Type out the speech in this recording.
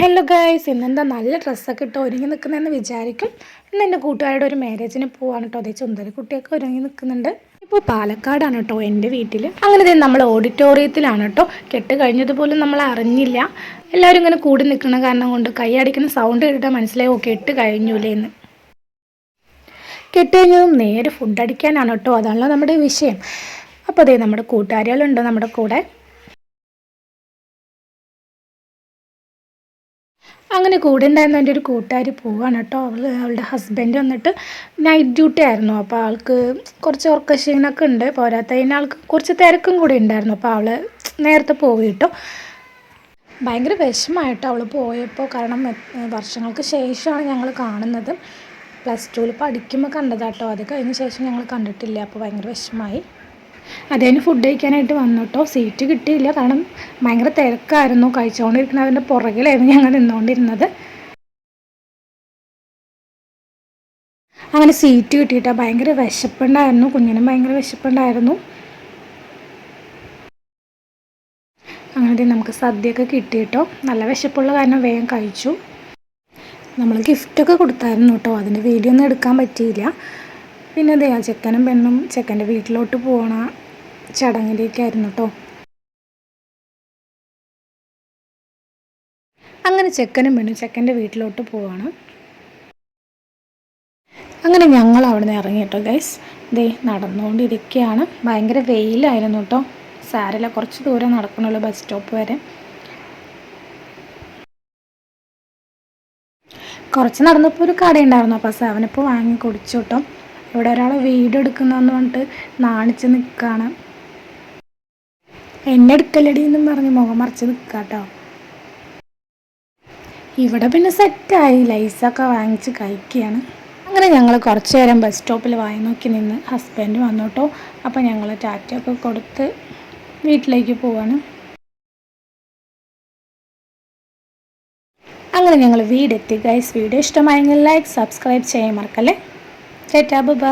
Hello guys ഇന്നെന്താ നല്ല ഡ്രസ്സൊക്കെ ഇട്ട് ഒരുങ്ങി നിൽക്കുന്നതെന്ന് വിചാരിക്കും. ഇന്ന് എന്റെ കൂട്ടുകാരുടെ ഒരു മാരേജിന് പോവാണ് കേട്ടോ അതേ ചുന്തരി കുട്ടിയൊക്കെ ഒരുങ്ങി നിൽക്കുന്നുണ്ട് ഇപ്പോൾ പാലക്കാടാണ് കേട്ടോ എന്റെ വീട്ടിൽ അങ്ങനെ നമ്മൾ ഓഡിറ്റോറിയത്തിലാണ് കേട്ടോ കെട്ട് കഴിഞ്ഞതുപോലും നമ്മൾ അറിഞ്ഞില്ല. എല്ലാവരും ഇങ്ങനെ കൂടി നിൽക്കുന്ന കാരണം കൊണ്ട് കൈ അടിക്കുന്ന സൗണ്ട് കേട്ടിട്ട് മനസ്സിലായി ഓ കെട്ട് കഴിഞ്ഞൂലേ എന്ന് കെട്ട് കഴിഞ്ഞതും നേരെ ഫുഡ് അടിക്കാനാണ് കേട്ടോ അതാണല്ലോ നമ്മുടെ വിഷയം. അപ്പോൾ അതേ നമ്മുടെ കൂട്ടുകാരികളുണ്ട് നമ്മുടെ കൂടെ. അങ്ങനെ കൂടെ ഉണ്ടായിരുന്ന എന്റെ ഒരു കൂട്ടുകാരി പോവാണ് കേട്ടോ. അവൾ അവളുടെ ഹസ്ബൻഡ് വന്നിട്ട് നൈറ്റ് ഡ്യൂട്ടി ആയിരുന്നു. അപ്പോൾ ആൾക്ക് കുറച്ച് ഉറക്കക്ഷീണമൊക്കെ ഉണ്ട്. പോരാത്തതിന് ആൾക്ക് കുറച്ച് തിരക്കും കൂടി ഉണ്ടായിരുന്നു. അപ്പോൾ അവൾ നേരത്തെ പോയി കേട്ടോ. ഭയങ്കര വിഷമമായിട്ടോ അവൾ പോയപ്പോൾ കാരണം വർഷങ്ങൾക്ക് ശേഷമാണ് ഞങ്ങൾ കാണുന്നത്. പ്ലസ് ടുവിൽ പഠിക്കുമ്പോൾ കണ്ടതാട്ടോ. അത് കഴിഞ്ഞ ശേഷം ഞങ്ങൾ കണ്ടിട്ടില്ല. അപ്പോൾ ഭയങ്കര വിഷമമായി. അദ്ദേഹം ഫുഡ് കഴിക്കാനായിട്ട് വന്നു കേട്ടോ സീറ്റ് കിട്ടിയില്ല. കാരണം ഭയങ്കര തിരക്കായിരുന്നു. കഴിച്ചുകൊണ്ടിരിക്കുന്നതിന്റെ പുറകിലായിരുന്നു ഞങ്ങൾ നിന്നുകൊണ്ടിരുന്നത് അങ്ങനെ സീറ്റ് കിട്ടിയിട്ട്. ഭയങ്കര വിശപ്പുണ്ടായിരുന്നു. കുഞ്ഞിനും ഭയങ്കര വിശപ്പുണ്ടായിരുന്നു. അങ്ങനെ നമുക്ക് സദ്യയൊക്കെ കിട്ടിയിട്ടോ നല്ല വിശപ്പുള്ള കാരണം വേഗം കഴിച്ചു. നമ്മൾ ഗിഫ്റ്റൊക്കെ കൊടുത്തായിരുന്നു കേട്ടോ അതിന്റെ വീഡിയോ ഒന്നും എടുക്കാൻ പറ്റിയില്ല. പിന്നെ അതെ ചെക്കനും പെണ്ണും ചെക്കന്റെ വീട്ടിലോട്ട് പോകണ ചടങ്ങിലേക്കായിരുന്നു കേട്ടോ അങ്ങനെ ചെക്കനും പെണ്ണും ചെക്കന്റെ വീട്ടിലോട്ട് പോവാണ്. അങ്ങനെ ഞങ്ങൾ അവിടെ നിന്ന് ഇറങ്ങി കേട്ടോ ഗൈസ് ദേ നടന്നുകൊണ്ടിരിക്കുകയാണ് ഭയങ്കര വെയിലായിരുന്നു കേട്ടോ സാരല്ല കുറച്ച് ദൂരം നടക്കണുള്ളൂ ബസ് സ്റ്റോപ്പ് വരെ. കുറച്ച് നടന്നപ്പോൾ ഒരു കടയുണ്ടായിരുന്നു. അപ്പോൾ സെവനപ്പ് വാങ്ങി കുടിച്ചു കേട്ടോ ഇവിടെ ഒരാൾ വീഡിയോ എടുക്കുന്നതെന്ന് പറഞ്ഞിട്ട് നാണിച്ച് നിൽക്കുകയാണ് എന്നെ എടുക്കലടി എന്നും പറഞ്ഞ് മുഖം മറിച്ച് നിൽക്കുക കേട്ടോ ഇവിടെ പിന്നെ സെറ്റായി ലൈസൊക്കെ വാങ്ങിച്ച് കഴിക്കുകയാണ് അങ്ങനെ ഞങ്ങൾ കുറച്ച് നേരം ബസ് സ്റ്റോപ്പിൽ വായി നോക്കി നിന്ന് ഹസ്ബൻഡ് വന്നോട്ടോ. അപ്പം അപ്പോൾ ഞങ്ങൾ ടാറ്റയൊക്കെ കൊടുത്ത് വീട്ടിലേക്ക് പോവാണ്. അങ്ങനെ ഞങ്ങൾ വീടെത്തി. ഗൈസ് വീഡിയോ ഇഷ്ടമായെങ്കിൽ ലൈക്ക് സബ്സ്ക്രൈബ് ചെയ്യാൻ മറക്കല്ലേ? ചേട്ടാ ബൈ